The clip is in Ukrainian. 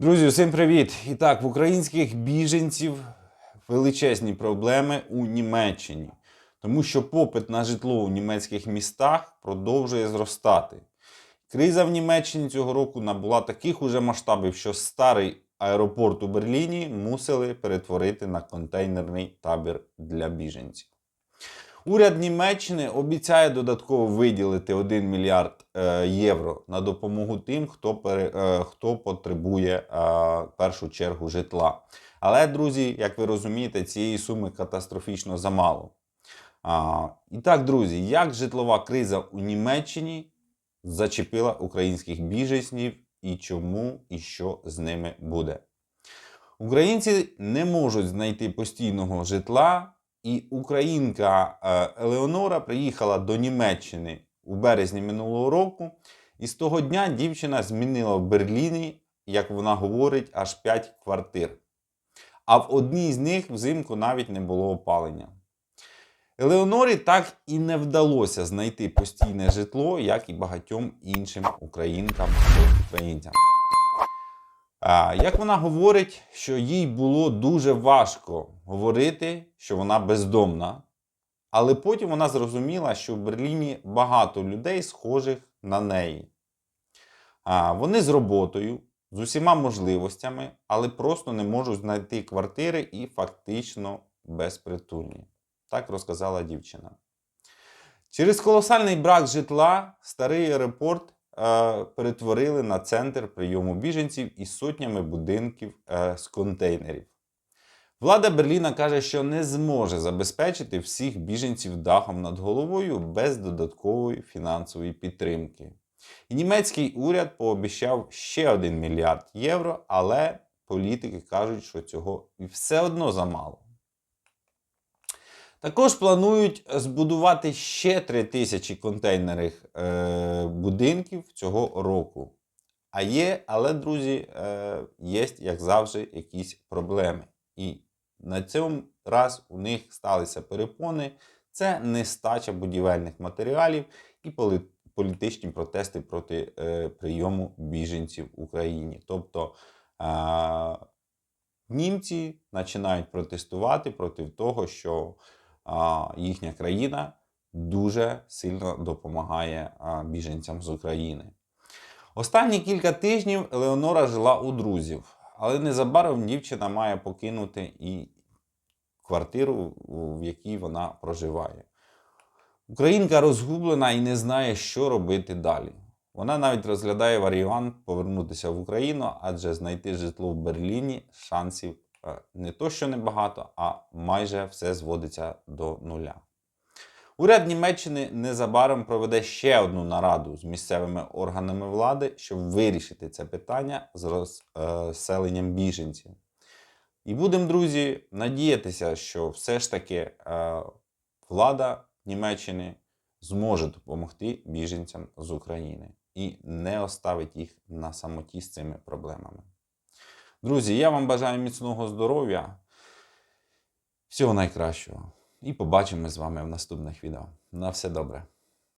Друзі, всім привіт! І так, в українських біженців величезні проблеми у Німеччині, тому що попит на житло у німецьких містах продовжує зростати. Криза в Німеччині цього року набула таких уже масштабів, що старий аеропорт у Берліні мусили перетворити на контейнерний табір для біженців. Уряд Німеччини обіцяє додатково виділити 1 мільярд е, євро на допомогу тим, хто, пере, е, хто потребує е, в першу чергу житла. Але, друзі, як ви розумієте, цієї суми катастрофічно замало. А, і так, друзі, як житлова криза у Німеччині зачепила українських біженців і чому і що з ними буде? Українці не можуть знайти постійного житла. І українка е, Елеонора приїхала до Німеччини у березні минулого року. І з того дня дівчина змінила в Берліні, як вона говорить, аж 5 квартир. А в одній з них взимку навіть не було опалення. Елеонорі так і не вдалося знайти постійне житло, як і багатьом іншим українкам та українцям. Як вона говорить, що їй було дуже важко говорити, що вона бездомна, але потім вона зрозуміла, що в Берліні багато людей, схожих на неї. А, Вони з роботою, з усіма можливостями, але просто не можуть знайти квартири і фактично безпритульні. Так розказала дівчина. Через колосальний брак житла старий аеропорт е, перетворили на центр прийому біженців із сотнями будинків е, з контейнерів. Влада Берліна каже, що не зможе забезпечити всіх біженців дахом над головою без додаткової фінансової підтримки. І німецький уряд пообіцяв ще 1 мільярд євро, але політики кажуть, що цього і все одно замало. Також планують збудувати ще 3 тисячі контейнерних е, будинків цього року. А є, але, друзі, е, є, як завжди, якісь проблеми. І на цьому раз у них сталися перепони. Це нестача будівельних матеріалів і політичні протести проти е, прийому біженців в Україні. Тобто е, німці починають протестувати проти того, що а, їхня країна дуже сильно допомагає а, біженцям з України. Останні кілька тижнів Елеонора жила у друзів, але незабаром дівчина має покинути і квартиру, в якій вона проживає. Українка розгублена і не знає, що робити далі. Вона навіть розглядає варіант повернутися в Україну, адже знайти житло в Берліні шансів е, не то, що небагато, а майже все зводиться до нуля. Уряд Німеччини незабаром проведе ще одну нараду з місцевими органами влади, щоб вирішити це питання з розселенням біженців. І будемо, друзі, надіятися, що все ж таки е, влада Німеччини зможе допомогти біженцям з України і не оставить їх на самоті з цими проблемами. Друзі, я вам бажаю міцного здоров'я, всього найкращого. І побачимо з вами в наступних відео. На все добре.